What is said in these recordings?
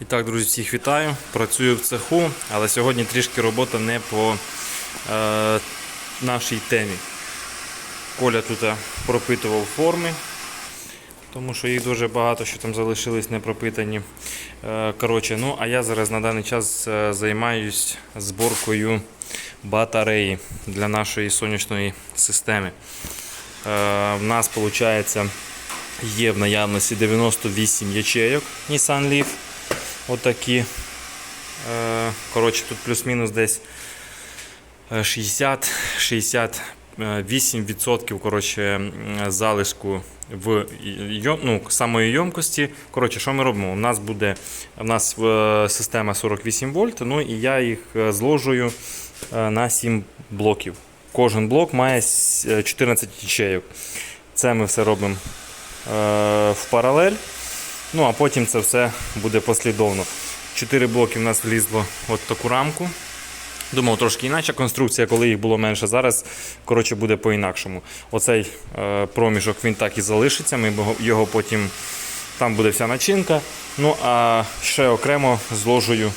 І так, друзі, всіх вітаю. Працюю в цеху, але сьогодні трішки робота не по е, нашій темі. Коля тут е, пропитував форми, тому що їх дуже багато, що там залишились не пропитані. Е, коротше, ну, а я зараз на даний час е, займаюсь зборкою батареї для нашої сонячної системи. Е, в нас, виходить, є в наявності 98 ячейок Nissan Leaf. Отакі. Е, Коротше, тут плюс-мінус десь е, 60-68% коротше, залишку в ну, самої ємкості. Коротше, що ми робимо? У нас буде у нас е, система 48 вольт, ну і я їх е, зложую е, на 7 блоків. Кожен блок має е, 14 ячейок. Це ми все робимо е, в паралель. Ну, а потім це все буде послідовно. Чотири блоки в нас влізло от таку рамку. Думав, трошки інакша конструкція, коли їх було менше. Зараз коротше, буде по-інакшому. Оцей е, проміжок він так і залишиться. Ми його- потім там буде вся начинка. Ну а ще окремо зложую.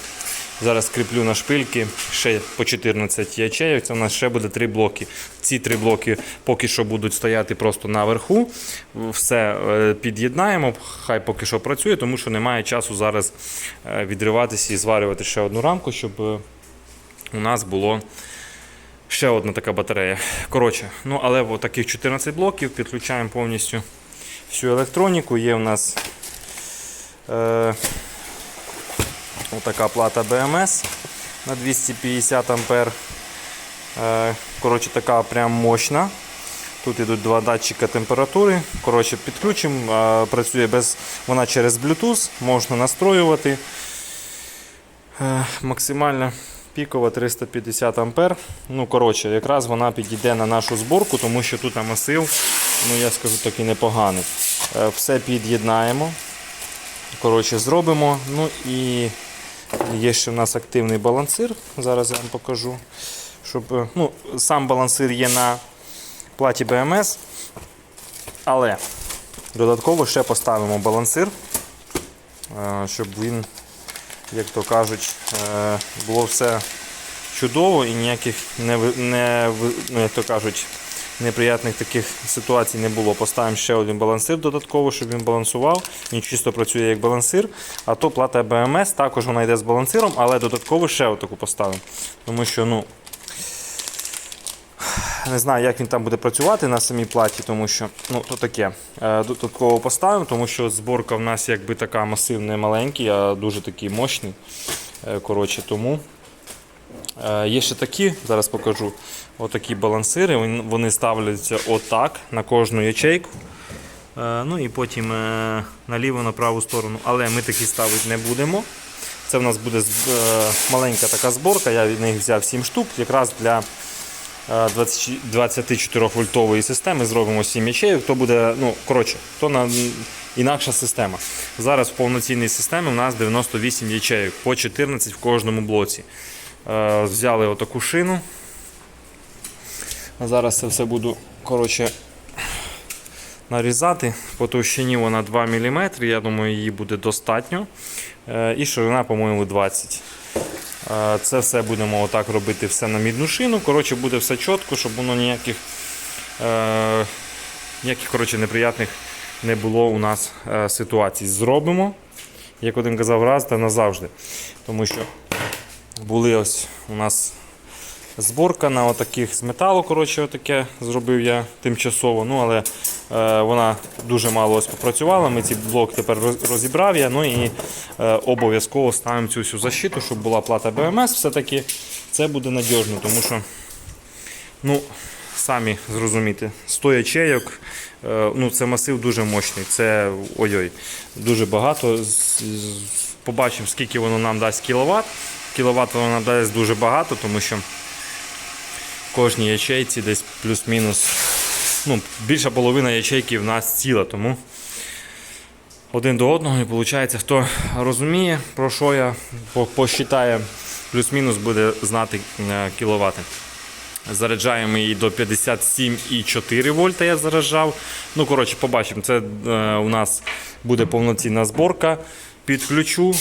Зараз кріплю на шпильки ще по 14 ячеїв. Це у нас ще буде три блоки. Ці три блоки поки що будуть стояти просто наверху. Все е, під'єднаємо, хай поки що працює, тому що немає часу зараз е, відриватися і зварювати ще одну рамку, щоб е, у нас було ще одна така батарея. Коротше, ну але в таких 14 блоків підключаємо повністю всю електроніку. Є у нас е, отака плата BMS на 250 ампер. Е, коротше, така прям мощна. Тут йдуть два датчика температури. Коротше, підключимо, працює без, вона через Bluetooth, можна настроювати. Е, Максимальна пікова 350 ампер. Ну, коротше, якраз вона підійде на нашу зборку, тому що тут масив, ну я скажу такий непоганий. Е, Все під'єднаємо. Коротше, зробимо. Ну і є ще в нас активний балансир. Зараз я вам покажу. Щоб, е, ну, сам балансир є на платі BMS, але додатково ще поставимо балансир, е, щоб він як то кажуть, е, було все чудово і ніяких не, не, ну, як то кажуть, неприятних таких ситуацій не було. Поставимо ще один балансир додатково, щоб він балансував. Він чисто працює як балансир. А то плата BMS, також вона йде з балансиром, але додатково ще отаку поставимо. Тому що, ну. Не знаю, як він там буде працювати на самій платі, тому що ну, то таке. Е, Додатково поставимо, тому що зборка в нас якби така масив не маленький, а дуже такий мощний. Е, Коротше, тому є ще такі, зараз покажу. Отакі балансири. Вони- ставляться отак на кожну ячейку. Е, Ну і потім е, наліво на праву сторону. Але ми такі ставити не будемо. Це в нас буде е, маленька така зборка. Я від них взяв 7 штук, якраз для 24 вольтової системи зробимо 7 ячеїв, то буде, ну, коротше, то на інакша система. Зараз в повноцінній системі у нас 98 ячеїв, по 14 в кожному блоці. Е, Взяли отаку шину. Зараз це все буду коротше, нарізати. По товщині вона 2 мм, я думаю, її буде достатньо. Е, І ширина, по-моєму, 20 Е, Це все будемо отак робити все на мідну шину. Коротше, буде все чітко, щоб воно ніяких, ніяких коротше, неприятних не було у нас ситуацій. Зробимо, як один казав, раз та назавжди. Тому що були ось у нас зборка на отаких з металу. Коротше, отаке зробив я тимчасово. Ну, але е, вона дуже мало ось попрацювала. Ми ці блок тепер розібрав я. Ну і е, обов'язково ставимо цю всю защиту, щоб була плата BMS. Все-таки це буде надіжно, тому що. Ну, самі зрозумієте, 100 ячейок, е, ну це масив дуже мощний. Це ой-ой, дуже багато. Побачимо, скільки воно нам дасть кіловат. Кіловат воно нам дасть дуже багато, тому що в кожній ячейці десь плюс-мінус. Ну, більша половина ячейки в нас ціла, тому один до одного і виходить, хто розуміє, про що я по- посчитає, плюс-мінус буде знати е, кіловати. Заряджаємо її до 57,4 вольта. Я заряджав. Ну, коротше, побачимо. Це е, у нас буде повноцінна зборка. Підключу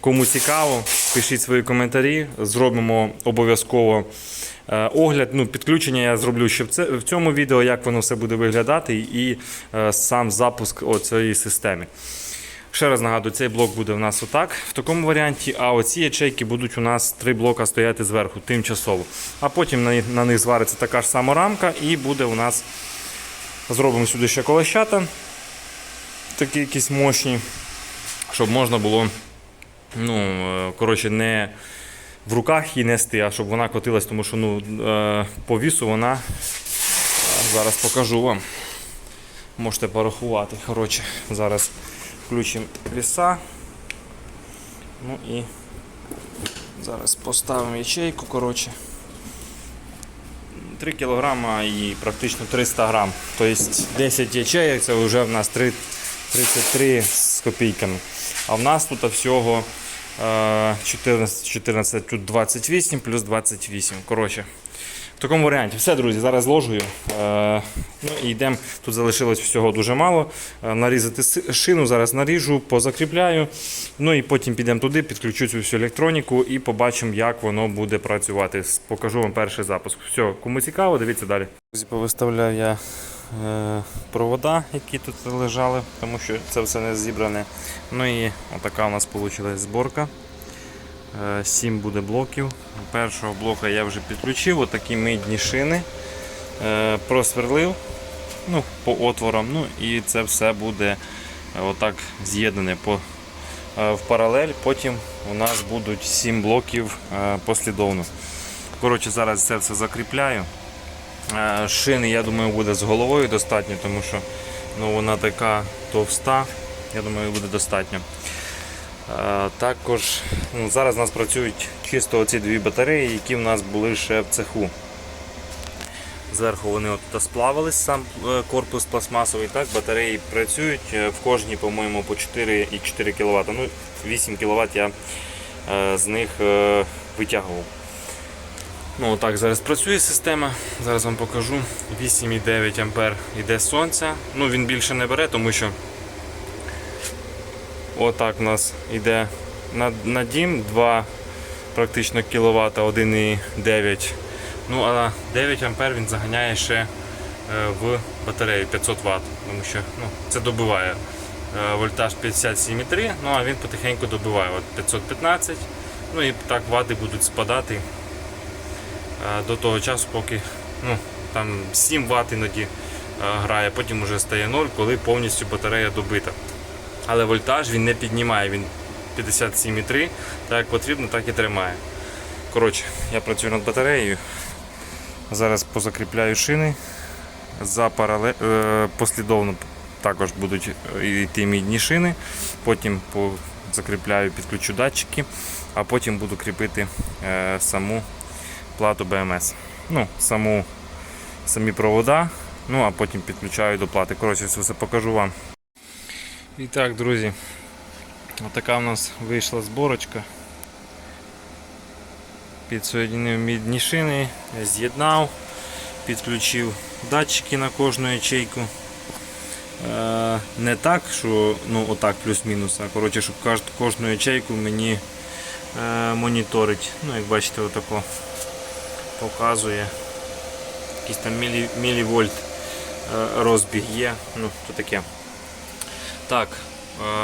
Кому цікаво, пишіть свої коментарі. Зробимо обов'язково е, огляд. Ну, підключення я зроблю ще в, цьому відео, як воно все буде виглядати, і е, сам запуск цієї системи. Ще раз нагадую, цей блок буде у нас отак, в такому варіанті, а оці ячейки будуть у нас три блока стояти зверху, тимчасово. А потім на, них звариться така ж сама рамка, і буде у нас. Зробимо сюди ще колещата, такі якісь мощні, щоб можна було ну, е, коротше, не в руках її нести, а щоб вона котилась, тому що ну, е, по вісу вона. е, Зараз покажу вам. Можете порахувати. Коротше, зараз включимо віса. Ну і зараз поставимо ячейку. Коротше. 3 кг і практично 300 грам. Тобто 10 ячеїв це вже в нас 3, 33 з копійками. А в нас тут всього е, 14, 14, тут 28 плюс 28. Коротше, в такому варіанті. Все, друзі, зараз зложую. Е, ну і йдемо. Тут залишилось всього дуже мало. Е, нарізати шину, зараз наріжу, позакріпляю. Ну і потім підемо туди, підключу цю всю електроніку і побачимо, як воно буде працювати. Покажу вам перший запуск. Все, кому цікаво, дивіться далі. Друзі, повиставляв я провода, які тут лежали, тому що це все не зібране. Ну і отака у нас вийшла зборка. 7 буде блоків. Першого блока я вже підключив, отакі мидні шини. Е, просверлив ну, по отворам. Ну і це все буде е, отак з'єднане по, е, в паралель. Потім у нас будуть 7 блоків е, послідовно. Коротше, зараз це все закріпляю. Е, Шини, я думаю, буде з головою достатньо, тому що ну, вона така товста. Я думаю, буде достатньо. Е, Також ну, зараз у нас працюють чисто оці дві батареї, які в нас були ще в цеху. Зверху вони от сплавились, сам е, корпус пластмасовий. Так, батареї працюють в кожній, по-моєму, по 4,4 кВт. Ну, 8 кВт я з них витягував. Ну, отак зараз працює система. Зараз вам покажу. 8,9 А йде сонця. Ну, він більше не бере, тому що Отак у нас йде на, на дім 2 практично кВт, 1,9. Ну а 9 А він заганяє ще е, в батарею 500 Вт, тому що ну, це добиває е, вольтаж 57,3, ну а він потихеньку добиває от 515. Ну і так вати будуть спадати до того часу, поки ну, там 7 Вт іноді е, грає, потім вже стає 0, коли повністю батарея добита але вольтаж він не піднімає, він 57,3, так як потрібно, так і тримає. Коротше, я працюю над батареєю. Зараз позакріпляю шини. За парале... е, послідовно також будуть е, йти мідні шини. Потім по- закріпляю, підключу датчики, а потім буду кріпити е, саму плату BMS. Ну, саму, самі провода, ну а потім підключаю до плати. Коротше, все покажу вам. І так, друзі, отака в нас вийшла зборочка. Підсоєдинив мідні шини, з'єднав, підключив датчики на кожну ячейку. Е, Не так, що ну отак плюс-мінус, а коротше, щоб кожну ячейку мені е, моніторить. Ну, як бачите, отако показує. Якийсь там мілі, мілівольт е, розбіг є. Ну, то таке. Так,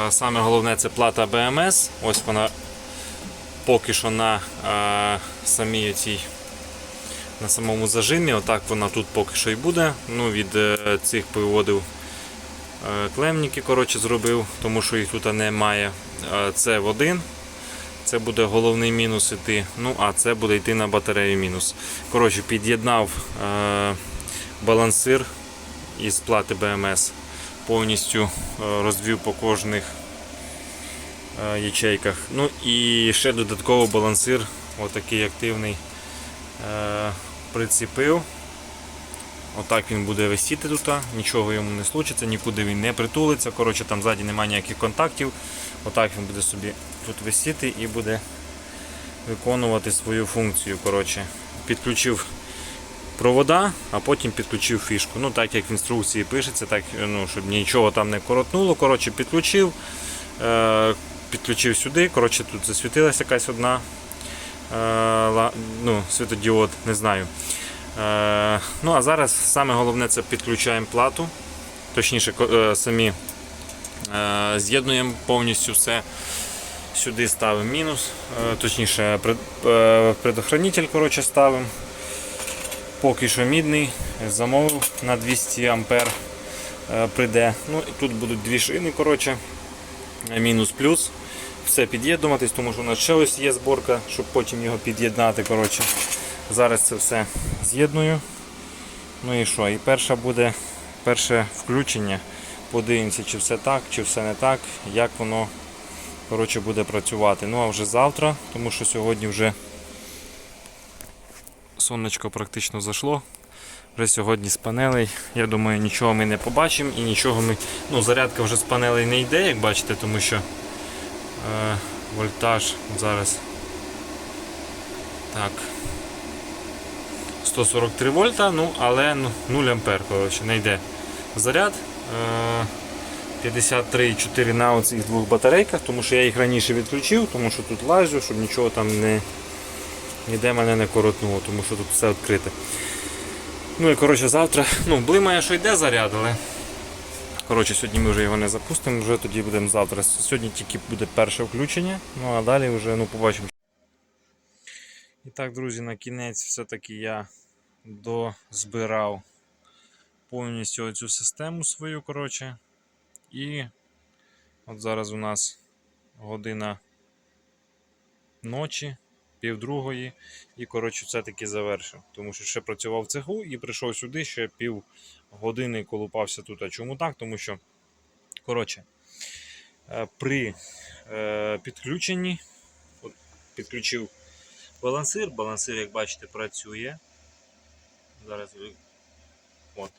е, саме головне це плата BMS. Ось вона поки що на е, самій цій, на самому зажимі. Отак вона тут поки що і буде. Ну, від цих виводив е, клемніки коротше, зробив, тому що їх тут немає. Це в один. Це буде головний мінус іти. Ну, а це буде йти на батарею мінус. Коротше, під'єднав е, балансир із плати BMS повністю е, розвів по кожних е, ячейках. Ну і ще додатково балансир, отакий активний, е, прицепив. Отак він буде висіти тут, нічого йому не случиться, нікуди він не притулиться. Коротше, там ззаді немає ніяких контактів. Отак він буде собі тут висіти і буде виконувати свою функцію. Коротше, підключив провода, а потім підключив фішку. Ну, так як в інструкції пишеться, так, ну, щоб нічого там не коротнуло. Коротше, підключив, е, підключив сюди. Коротше, тут засвітилася якась одна е, ну, світодіод, не знаю. Е, ну а зараз саме головне це підключаємо плату, точніше е, самі е, з'єднуємо повністю все. Сюди ставимо мінус, точніше предохранитель коротше, ставимо. Поки що мідний, замовив на 200 ампер прийде. Ну і тут будуть дві шини, коротше, мінус плюс. Все під'єднуватись, тому що у нас ще ось є зборка, щоб потім його під'єднати. Коротше. Зараз це все з'єдную. Ну і що? І перше буде перше включення. Подивимося, чи все так, чи все не так, як воно коротше, буде працювати. Ну а вже завтра, тому що сьогодні вже сонечко практично зайшло. Вже сьогодні з панелей. Я думаю, нічого ми не побачимо і нічого ми. Ну, зарядка вже з панелей не йде, як бачите, тому що е, вольтаж зараз. Так. 143 вольта, ну, але ну, 0 ампер, коротше, не йде заряд. Е, 53,4 на оцих двох батарейках, тому що я їх раніше відключив, тому що тут лазю, щоб нічого там не ніде мене не коротнуло, тому що тут все відкрите. Ну і коротше завтра, ну, блимає, що йде заряд, але коротше, сьогодні ми вже його не запустимо, вже тоді будемо завтра. Сьогодні тільки буде перше включення, ну а далі вже ну, побачимо. І так, друзі, на кінець все-таки я дозбирав повністю цю систему свою, коротше. І от зараз у нас година ночі, півдругої, і коротше все-таки завершив. Тому що ще працював в цеху і прийшов сюди ще пів години колупався тут. А чому так? Тому що, коротше, е, при е, підключенні, от підключив балансир, балансир, як бачите, працює. Зараз. От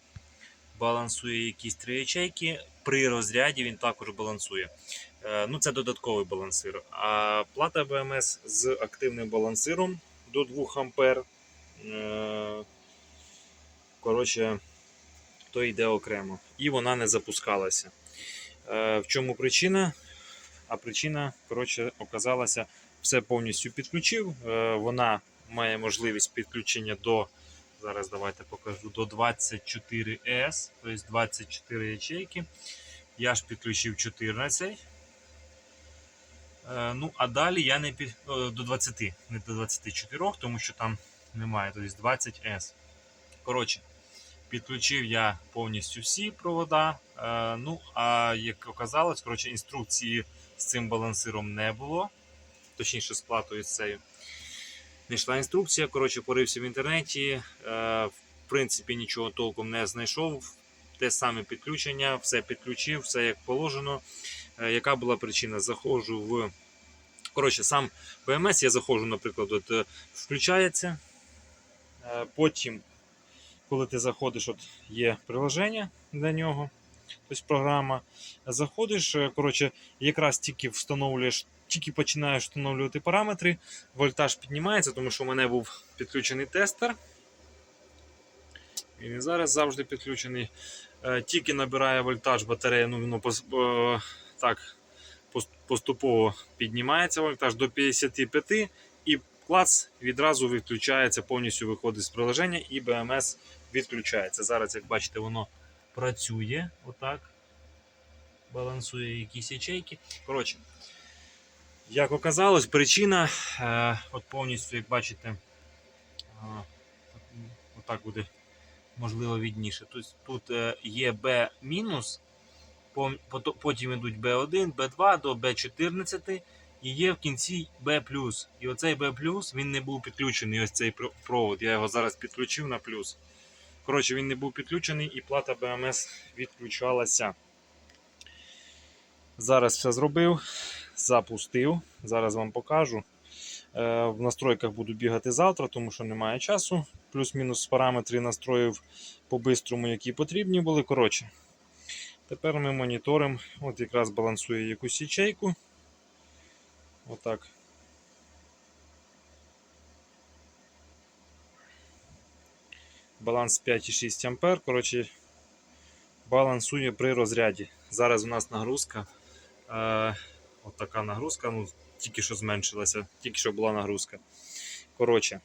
балансує якісь три ячейки. При розряді він також балансує. Е, Ну, Це додатковий балансир. А плата БМС з активним балансиром до 2 ампер. е, Коротше, то йде окремо. І вона не запускалася. Е, В чому причина? А причина, коротше, оказалася, все повністю підключив. Вона має можливість підключення до Зараз давайте покажу до 24S, тобто 24 ячейки. Я ж підключив 14. Е, ну, а далі я не під... до 20, не до 24, тому що там немає, тобто 20S. Коротше, підключив я повністю всі провода. Е, ну, а як оказалось, коротше, інструкції з цим балансиром не було. Точніше, з платою з цією не інструкція. Коротше, порився в інтернеті. Е, в принципі, нічого толком не знайшов. Те саме підключення, все підключив, все як положено. Е, яка була причина? Заходжу в. Коротше, сам БМС я заходжу, наприклад, от, е, включається. Потім, коли ти заходиш, от є приложення для нього, тобто програма. Заходиш, коротше, якраз тільки встановлюєш, тільки починаєш встановлювати параметри, вольтаж піднімається, тому що у мене був підключений тестер. Він і зараз завжди підключений. Е, Тільки набирає вольтаж батарея, ну, е, так, поступово піднімається вольтаж до 55 і клац відразу відключається, повністю виходить з приложення і BMS відключається. Зараз, як бачите, воно працює отак. Балансує якісь ячейки. Коротше, як оказалось, причина, е, от повністю, як бачите, е, отак буде можливо відніше. Тобто тут е, є B потім йдуть B1, B2 до B14 і є в кінці B+. І оцей B+, він не був підключений, ось цей провод. Я його зараз підключив на плюс. Коротше, він не був підключений і плата BMS відключалася. Зараз все зробив, запустив. Зараз вам покажу. Е, В настройках буду бігати завтра, тому що немає часу. Плюс-мінус параметри настроїв по-бистрому, які потрібні були. Коротше, тепер ми моніторимо. От якраз балансує якусь ячейку. Отак. Баланс 5,6 ампер. Коротше, балансує при розряді. Зараз у нас нагрузка е, От нагрузка, ну, тільки що зменшилася, тільки що була нагрузка. Коротше,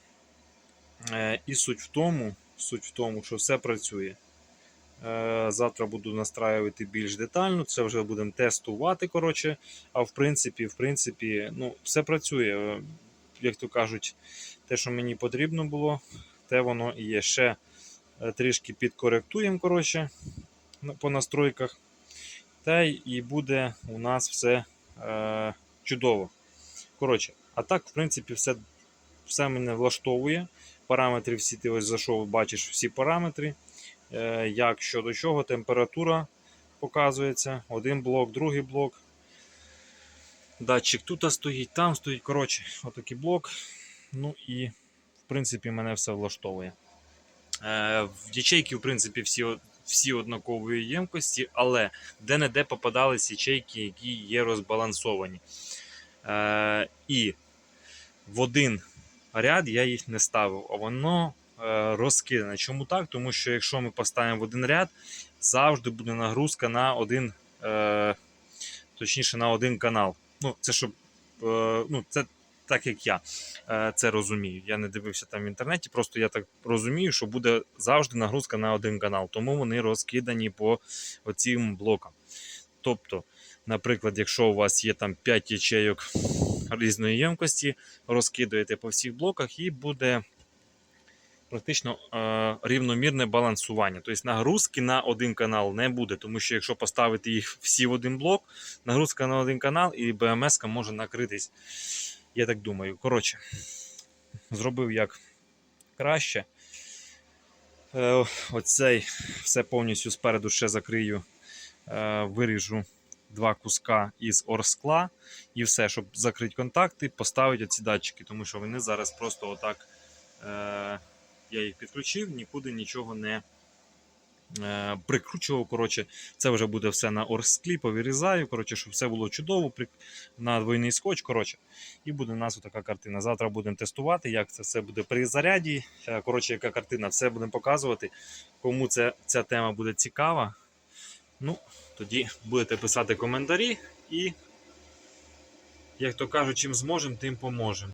е, і суть в тому, суть в тому, що все працює. Е, Завтра буду настраювати більш детально, це вже будемо тестувати. Коротше. А в принципі, в принципі, ну, все працює. Е, Як то кажуть, те, що мені потрібно було, те воно і є. Ще е, трішки підкоректуємо коротше, по настройках. Та й і буде у нас все е, чудово. Коротше, а так, в принципі, все, все мене влаштовує. Параметри всі ти ось зайшов, бачиш всі параметри. Е, як що до чого, температура показується. Один блок, другий блок. Датчик тут стоїть, там стоїть. Коротше, отакий блок. Ну і в принципі мене все влаштовує. Е, в ячейки, в принципі, всі, всі однакової ємкості, але де-не-де попадались ячейки, які є розбалансовані. Е, і в один ряд я їх не ставив, а воно е, розкидане. Чому так? Тому що якщо ми поставимо в один ряд, завжди буде нагрузка на один, е, точніше на один канал. Ну, це щоб, е, ну, це так як я е, це розумію. Я не дивився там в інтернеті, просто я так розумію, що буде завжди нагрузка на один канал, тому вони розкидані по оцим блокам. Тобто, наприклад, якщо у вас є там 5 ячейок різної ємкості, розкидуєте по всіх блоках і буде практично е, рівномірне балансування. Тобто нагрузки на один канал не буде, тому що якщо поставити їх всі в один блок, нагрузка на один канал і БМС може накритись. Я так думаю. Коротше, зробив як краще. Е, Оцей все повністю спереду ще закрию, е, виріжу два куска із орскла і все, щоб закрити контакти, поставити ці датчики, тому що вони зараз просто отак. Е, я їх підключив, нікуди нічого не прикручував. Коротше, це вже буде все на орсклі, повирізаю, коротше, щоб все було чудово, на двойний скотч. Коротше, і буде у нас така картина. Завтра будемо тестувати, як це все буде при заряді. Е, Коротше, яка картина, все будемо показувати. Кому це, ця тема буде цікава, ну, тоді будете писати коментарі і, як то кажуть, чим зможемо, тим поможемо.